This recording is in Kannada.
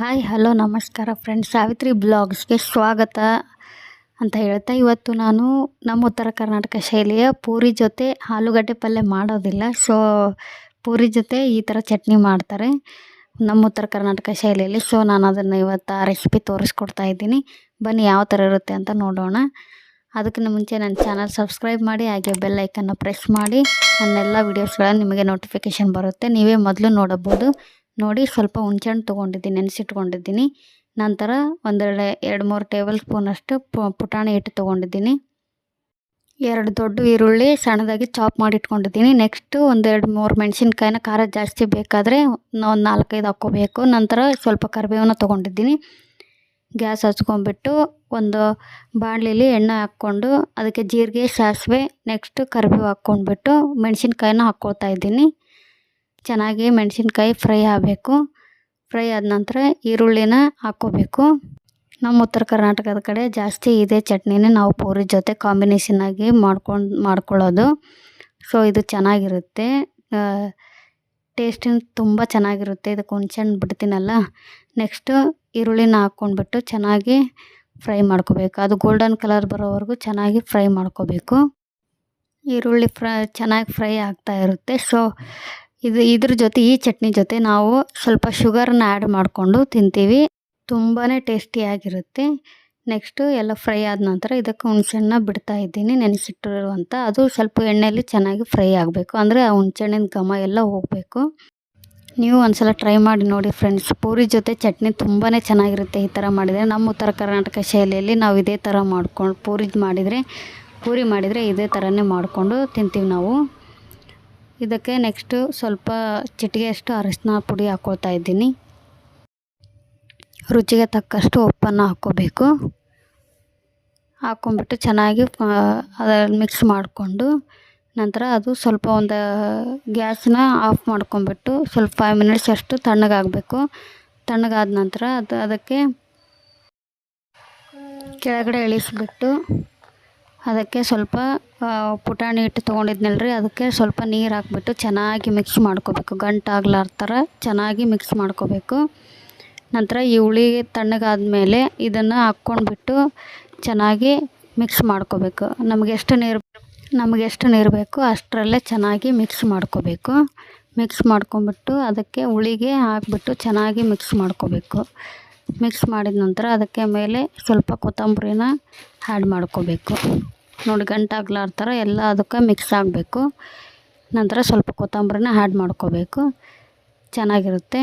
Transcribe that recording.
ಹಾಯ್, ಹಲೋ, ನಮಸ್ಕಾರ ಫ್ರೆಂಡ್ಸ್ ಸಾವಿತ್ರಿ ಬ್ಲಾಗ್ಸ್ಗೆ ಸ್ವಾಗತ ಅಂತ ಹೇಳ್ತಾ ಇವತ್ತು ನಾನು ನಮ್ಮ ಉತ್ತರ ಕರ್ನಾಟಕ ಶೈಲಿಯ ಪೂರಿ ಜೊತೆ ಆಲೂಗಡ್ಡೆ ಪಲ್ಯ ಮಾಡೋದಿಲ್ಲ. ಸೊ ಪೂರಿ ಜೊತೆ ಈ ಥರ ಚಟ್ನಿ ಮಾಡ್ತಾರೆ ನಮ್ಮ ಉತ್ತರ ಕರ್ನಾಟಕ ಶೈಲಿಯಲ್ಲಿ. ಸೊ ನಾನು ಅದನ್ನು ಇವತ್ತು ಆ ರೆಸಿಪಿ ತೋರಿಸ್ಕೊಡ್ತಾ ಇದ್ದೀನಿ. ಬನ್ನಿ ಯಾವ ಥರ ಇರುತ್ತೆ ಅಂತ ನೋಡೋಣ. ಅದಕ್ಕಿಂತ ಮುಂಚೆ ನನ್ನ ಚಾನಲ್ ಸಬ್ಸ್ಕ್ರೈಬ್ ಮಾಡಿ, ಹಾಗೆ ಬೆಲ್ ಐಕನ್ನ ಪ್ರೆಸ್ ಮಾಡಿ. ನನ್ನೆಲ್ಲ ವೀಡಿಯೋಸ್ಗಳನ್ನು ನಿಮಗೆ ನೋಟಿಫಿಕೇಷನ್ ಬರುತ್ತೆ. ನೀವೇ ಮೊದಲು ನೋಡಬಹುದು. ನೋಡಿ ಸ್ವಲ್ಪ ಹುಣ್ಸೆಹಣ್ಣು ತೊಗೊಂಡಿದ್ದೀನಿ, ನೆನೆಸಿಟ್ಕೊಂಡಿದ್ದೀನಿ. ನಂತರ ಒಂದೆರಡು, ಎರಡು ಮೂರು ಟೇಬಲ್ ಸ್ಪೂನಷ್ಟು ಪುಟಾಣಿ ಹಿಟ್ಟು ತೊಗೊಂಡಿದ್ದೀನಿ. ಎರಡು ದೊಡ್ಡ ಈರುಳ್ಳಿ ಸಣ್ಣದಾಗಿ ಚಾಪ್ ಮಾಡಿ ಇಟ್ಕೊಂಡಿದ್ದೀನಿ ನೆಕ್ಸ್ಟು ಒಂದೆರಡು ಮೂರು ಮೆಣಸಿನ್ಕಾಯಿನ ಖಾರ ಜಾಸ್ತಿ ಬೇಕಾದರೆ ಒಂದು ನಾಲ್ಕೈದು ಹಾಕ್ಕೋಬೇಕು. ನಂತರ ಸ್ವಲ್ಪ ಕರಿಬೇವನ್ನ ತೊಗೊಂಡಿದ್ದೀನಿ. ಗ್ಯಾಸ್ ಹಚ್ಕೊಂಡ್ಬಿಟ್ಟು ಒಂದು ಬಾಣಲಿಲಿ ಎಣ್ಣೆ ಹಾಕ್ಕೊಂಡು ಅದಕ್ಕೆ ಜೀರಿಗೆ, ಸಾಸಿವೆ ನೆಕ್ಸ್ಟು ಕರಿಬೇವು ಹಾಕ್ಕೊಂಡ್ಬಿಟ್ಟು ಮೆಣಸಿನ್ಕಾಯಿನ ಹಾಕ್ಕೊಳ್ತಾ ಇದ್ದೀನಿ. ಚೆನ್ನಾಗಿ ಮೆಣಸಿನ್ಕಾಯಿ ಫ್ರೈ ಆಗಬೇಕು. ಫ್ರೈ ಆದ ನಂತರ ಈರುಳ್ಳಿನ ಹಾಕ್ಕೋಬೇಕು ನಮ್ಮ ಉತ್ತರ ಕರ್ನಾಟಕದ ಕಡೆ ಜಾಸ್ತಿ ಇದೇ ಚಟ್ನಿನೇ ನಾವು ಪೂರಿ ಜೊತೆ ಕಾಂಬಿನೇಷನ್ನಾಗಿ ಮಾಡ್ಕೊಂಡು, ಮಾಡ್ಕೊಳ್ಳೋದು. ಸೊ ಇದು ಚೆನ್ನಾಗಿರುತ್ತೆ. ಟೇಸ್ಟಿನ ತುಂಬ ಚೆನ್ನಾಗಿರುತ್ತೆ. ಇದಕ್ಕೆ ಹುಣ್ಸೆಹಣ್ಣು ಬಿಡ್ತೀನಲ್ಲ. ನೆಕ್ಸ್ಟು ಈರುಳ್ಳಿನ ಹಾಕ್ಕೊಂಡ್ಬಿಟ್ಟು ಚೆನ್ನಾಗಿ ಫ್ರೈ ಮಾಡ್ಕೋಬೇಕು. ಅದು ಗೋಲ್ಡನ್ ಕಲರ್ ಬರೋವರೆಗೂ ಚೆನ್ನಾಗಿ ಫ್ರೈ ಮಾಡ್ಕೋಬೇಕು. ಈರುಳ್ಳಿ ಫ್ರೈ, ಚೆನ್ನಾಗಿ ಫ್ರೈ ಆಗ್ತಾ ಇರುತ್ತೆ. ಸೊ ಇದು ಇದ್ರ ಜೊತೆ, ಈ ಚಟ್ನಿ ಜೊತೆ ನಾವು ಸ್ವಲ್ಪ ಶುಗರನ್ನ ಆ್ಯಡ್ ಮಾಡಿಕೊಂಡು ತಿಂತೀವಿ. ತುಂಬಾ ಟೇಸ್ಟಿಯಾಗಿರುತ್ತೆ ನೆಕ್ಸ್ಟು ಎಲ್ಲ ಫ್ರೈ ಆದ ನಂತರ ಇದಕ್ಕೆ ಹುಣ್ಸೆಹಣ್ಣ ಬಿಡ್ತಾ ಇದ್ದೀನಿ ನೆನೆಸಿಟ್ಟಿರುವಂಥ ಅದು ಸ್ವಲ್ಪ ಎಣ್ಣೆಯಲ್ಲಿ ಚೆನ್ನಾಗಿ ಫ್ರೈ ಆಗಬೇಕು. ಅಂದರೆ ಆ ಹುಣ್ಸೆಹಣ್ಣಿನ ಘಮ ಎಲ್ಲ ಹೋಗಬೇಕು. ನೀವು ಒಂದ್ಸಲ ಟ್ರೈ ಮಾಡಿ ನೋಡಿ ಫ್ರೆಂಡ್ಸ್ ಪೂರಿ ಜೊತೆ ಚಟ್ನಿ ತುಂಬಾ ಚೆನ್ನಾಗಿರುತ್ತೆ ಈ ಥರ ಮಾಡಿದರೆ. ನಮ್ಮ ಉತ್ತರ ಕರ್ನಾಟಕ ಶೈಲಿಯಲ್ಲಿ ನಾವು ಇದೇ ಥರ ಮಾಡ್ಕೊಂಡು ಪೂರಿ ಮಾಡಿದರೆ ಪೂರಿ ಮಾಡಿದರೆ ಇದೇ ಥರನೇ ಮಾಡಿಕೊಂಡು ತಿಂತೀವಿ ನಾವು. ಇದಕ್ಕೆ ನೆಕ್ಸ್ಟು ಸ್ವಲ್ಪ ಚಿಟಿಗೆಯಷ್ಟು ಅರಿಶಿನ ಪುಡಿ ಹಾಕ್ಕೊಳ್ತಾ ಇದ್ದೀನಿ. ರುಚಿಗೆ ತಕ್ಕಷ್ಟು ಉಪ್ಪನ್ನು ಹಾಕ್ಕೋಬೇಕು ಹಾಕ್ಕೊಂಬಿಟ್ಟು ಚೆನ್ನಾಗಿ ಅದನ್ನು ಮಿಕ್ಸ್ ಮಾಡಿಕೊಂಡು ನಂತರ ಅದು ಸ್ವಲ್ಪ ಒಂದು ಗ್ಯಾಸ್ನ ಆಫ್ ಮಾಡ್ಕೊಂಬಿಟ್ಟು ಸ್ವಲ್ಪ ಫೈವ್ ಮಿನಿಟ್ಸ್ ಅಷ್ಟು ತಣ್ಣಗಾಗಬೇಕು ತಣ್ಣಗಾದ ನಂತರ ಅದು ಅದಕ್ಕೆ ಕೆಳಗಡೆ ಇಳಿಸ್ಬಿಟ್ಟು ಅದಕ್ಕೆ ಸ್ವಲ್ಪ ಪುಟಾಣಿ ಹಿಟ್ಟು ತೊಗೊಂಡಿದ್ನಲ್ರಿ, ಅದಕ್ಕೆ ಸ್ವಲ್ಪ ನೀರು ಹಾಕ್ಬಿಟ್ಟು ಚೆನ್ನಾಗಿ ಮಿಕ್ಸ್ ಮಾಡ್ಕೋಬೇಕು. ಗಂಟಾಗ್ಲಾರ ಥರ ಚೆನ್ನಾಗಿ ಮಿಕ್ಸ್ ಮಾಡ್ಕೋಬೇಕು. ನಂತರ ಈ ಹುಳಿ ತಣ್ಣಗಾದ್ಮೇಲೆ ಇದನ್ನು ಹಾಕ್ಕೊಂಡ್ಬಿಟ್ಟು ಚೆನ್ನಾಗಿ ಮಿಕ್ಸ್ ಮಾಡ್ಕೋಬೇಕು. ನಮಗೆ ಎಷ್ಟು ನೀರು ನಮಗೆ ಎಷ್ಟು ನೀರು ಬೇಕು ಅಷ್ಟರಲ್ಲೇ ಚೆನ್ನಾಗಿ ಮಿಕ್ಸ್ ಮಾಡ್ಕೋಬೇಕು. ಮಿಕ್ಸ್ ಮಾಡ್ಕೊಂಬಿಟ್ಟು ಅದಕ್ಕೆ ಹುಳಿಗೆ ಹಾಕ್ಬಿಟ್ಟು ಚೆನ್ನಾಗಿ ಮಿಕ್ಸ್ ಮಾಡ್ಕೋಬೇಕು. ಮಿಕ್ಸ್ ಮಾಡಿದ ನಂತರ ಅದಕ್ಕೆ ಮೇಲೆ ಸ್ವಲ್ಪ ಕೊತ್ತಂಬರಿನ ಆ್ಯಡ್ ಮಾಡ್ಕೋಬೇಕು. ನೋಡಿ ಗಂಟಾಗ್ಲಾರ ಥರ ಎಲ್ಲ ಅದಕ್ಕೆ ಮಿಕ್ಸ್ ಆಗಬೇಕು. ನಂತರ ಸ್ವಲ್ಪ ಕೊತ್ತಂಬರಿನ ಆ್ಯಡ್ ಮಾಡ್ಕೋಬೇಕು. ಚೆನ್ನಾಗಿರುತ್ತೆ.